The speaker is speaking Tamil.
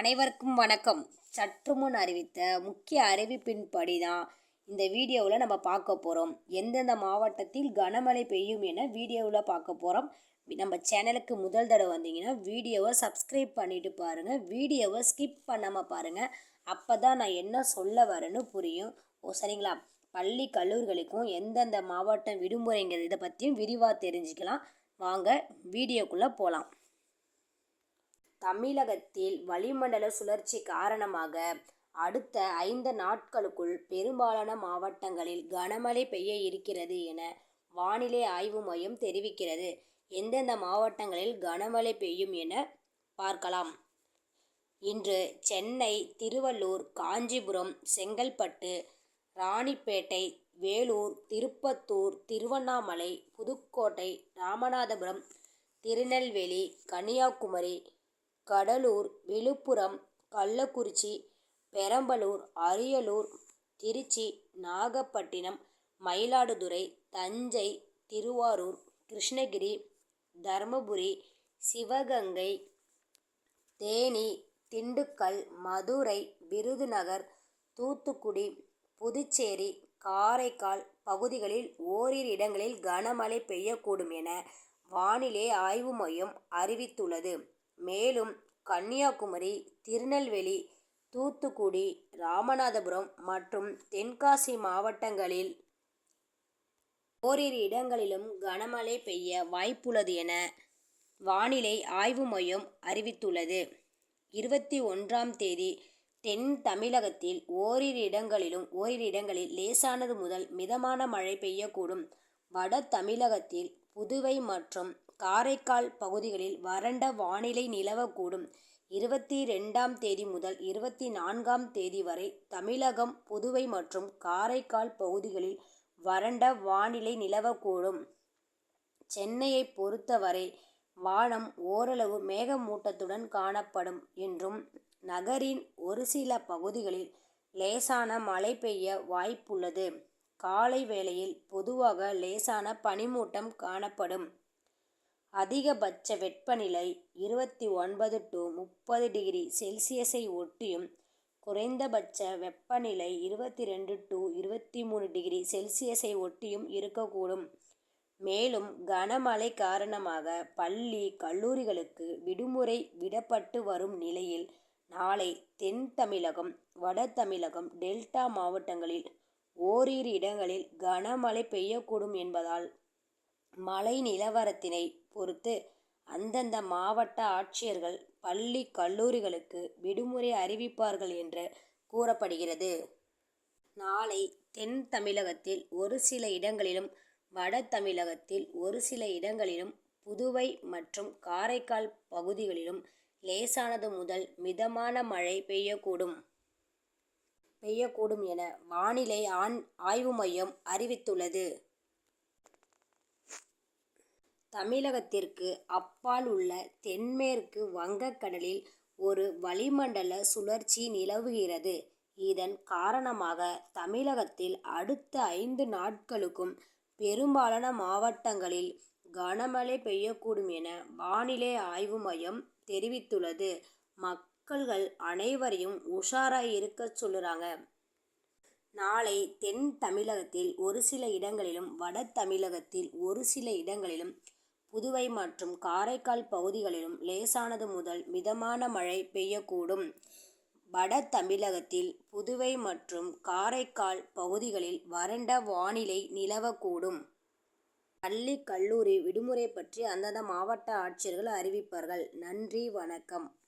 அனைவருக்கும் வணக்கம். சற்று முன் அறிவித்த முக்கிய அறிவிப்பின்படி தான் இந்த வீடியோவில் நம்ம பார்க்க போகிறோம் எந்தெந்த மாவட்டத்தில் கனமழை பெய்யும் என வீடியோவில் பார்க்க போகிறோம் நம்ம சேனலுக்கு முதல் தடவை வந்தீங்கன்னா வீடியோவை சப்ஸ்கிரைப் பண்ணிட்டு பாருங்கள் வீடியோவை ஸ்கிப் பண்ணாமல் பாருங்கள் அப்போ தான் நான் என்ன சொல்ல வரேன்னு புரியும். ஓ சரிங்களா? பள்ளி கல்லூரிகளுக்கும் எந்தெந்த மாவட்டம் விடுமுறைங்கிறது இதை பற்றியும் விரிவாக தெரிஞ்சுக்கலாம். வாங்க வீடியோக்குள்ளே போகலாம் தமிழகத்தில் வளிமண்டல சுழற்சி காரணமாக அடுத்த ஐந்து நாட்களுக்குள் பெரும்பாலான மாவட்டங்களில் கனமழை பெய்ய இருக்கிறது என வானிலை ஆய்வு மையம் தெரிவிக்கிறது. எந்தெந்த மாவட்டங்களில் கனமழை பெய்யும் என பார்க்கலாம். இன்று சென்னை திருவள்ளூர் காஞ்சிபுரம் செங்கல்பட்டு ராணிப்பேட்டை வேலூர் திருப்பத்தூர் திருவண்ணாமலை புதுக்கோட்டை ராமநாதபுரம் திருநெல்வேலி கன்னியாகுமரி கடலூர் விழுப்புரம் கள்ளக்குறிச்சி பெரம்பலூர் அரியலூர் திருச்சி நாகப்பட்டினம் மயிலாடுதுறை தஞ்சை திருவாரூர் கிருஷ்ணகிரி தருமபுரி சிவகங்கை தேனி திண்டுக்கல் மதுரை விருதுநகர் தூத்துக்குடி புதுச்சேரி காரைக்கால் பகுதிகளில் ஓரிரு இடங்களில் கனமழை பெய்யக்கூடும் என வானிலை ஆய்வு மையம் அறிவித்துள்ளது. மேலும் கன்னியாகுமரி திருநெல்வேலி தூத்துக்குடி ராமநாதபுரம் மற்றும் தென்காசி மாவட்டங்களில் ஓரிரு இடங்களிலும் கனமழை பெய்ய வாய்ப்புள்ளது என வானிலை ஆய்வு மையம் அறிவித்துள்ளது. இருபத்தி ஒன்றாம் தேதி தென் தமிழகத்தில் ஓரிரு இடங்களிலும் ஓரிரு இடங்களில் லேசானது முதல் மிதமான மழை பெய்யக்கூடும். வட தமிழகத்தில் புதுவை மற்றும் காரைக்கால் பகுதிகளில் வறண்ட வானிலை நிலவக்கூடும். இருபத்தி ரெண்டாம் தேதி முதல் இருபத்தி நான்காம் தேதி வரை தமிழகம் புதுவை மற்றும் காரைக்கால் பகுதிகளில் வறண்ட வானிலை நிலவக்கூடும். சென்னையை பொறுத்தவரை வானம் ஓரளவு மேகமூட்டத்துடன் காணப்படும் என்றும் நகரின் ஒரு சில பகுதிகளில் லேசான மழை பெய்ய வாய்ப்புள்ளது. காலை வேளையில் பொதுவாக லேசான பனிமூட்டம் காணப்படும். அதிகபட்ச வெப்பநிலை இருபத்தி ஒன்பது டு முப்பது டிகிரி செல்சியஸை ஒட்டியும் குறைந்தபட்ச வெப்பநிலை இருபத்தி ரெண்டு டு இருபத்தி மூணு டிகிரி செல்சியஸை ஒட்டியும் இருக்கக்கூடும். மேலும் கனமழை காரணமாக பள்ளி கல்லூரிகளுக்கு விடுமுறை விடப்பட்டு வரும் நிலையில் நாளை தென் தமிழகம் வட தமிழகம் டெல்டா மாவட்டங்களில் ஓரிரு இடங்களில் கனமழை பெய்யக்கூடும் என்பதால் மழை நிலவரத்தினை பொறுத்து அந்தந்த மாவட்ட ஆட்சியர்கள் பள்ளி கல்லூரிகளுக்கு விடுமுறை அறிவிப்பார்கள் என்று கூறப்படுகிறது. நாளை தென் தமிழகத்தில் ஒரு சில இடங்களிலும் வட தமிழகத்தில் ஒரு சில இடங்களிலும் புதுவை மற்றும் காரைக்கால் பகுதிகளிலும் லேசானது முதல் மிதமான மழை பெய்யக்கூடும் பெய்யக்கூடும் என வானிலை ஆய்வு மையம் அறிவித்துள்ளது. தமிழகத்திற்கு அப்பால் உள்ள தென்மேற்கு வங்கக்கடலில் ஒரு வளிமண்டல சுழற்சி நிலவுகிறது. இதன் காரணமாக தமிழகத்தில் அடுத்த ஐந்து நாட்களுக்கும் பெரும்பாலான மாவட்டங்களில் கனமழை பெய்யக்கூடும் என வானிலை ஆய்வு மையம் தெரிவித்துள்ளது. மக்கள்கள் அனைவரையும் உஷாராக இருக்க சொல்லுறாங்க. நாளை தென் தமிழகத்தில் ஒரு சில இடங்களிலும் வட தமிழகத்தில் ஒரு சில இடங்களிலும் புதுவை மற்றும் காரைக்கால் பகுதிகளிலும் லேசானது முதல் மிதமான மழை பெய்யக்கூடும். வட தமிழகத்தில் புதுவை மற்றும் காரைக்கால் பகுதிகளில் வறண்ட வானிலை நிலவக்கூடும். பள்ளி கல்லூரி விடுமுறை பற்றி அந்தந்த மாவட்ட ஆட்சியர்கள் அறிவிப்பார்கள். நன்றி வணக்கம்.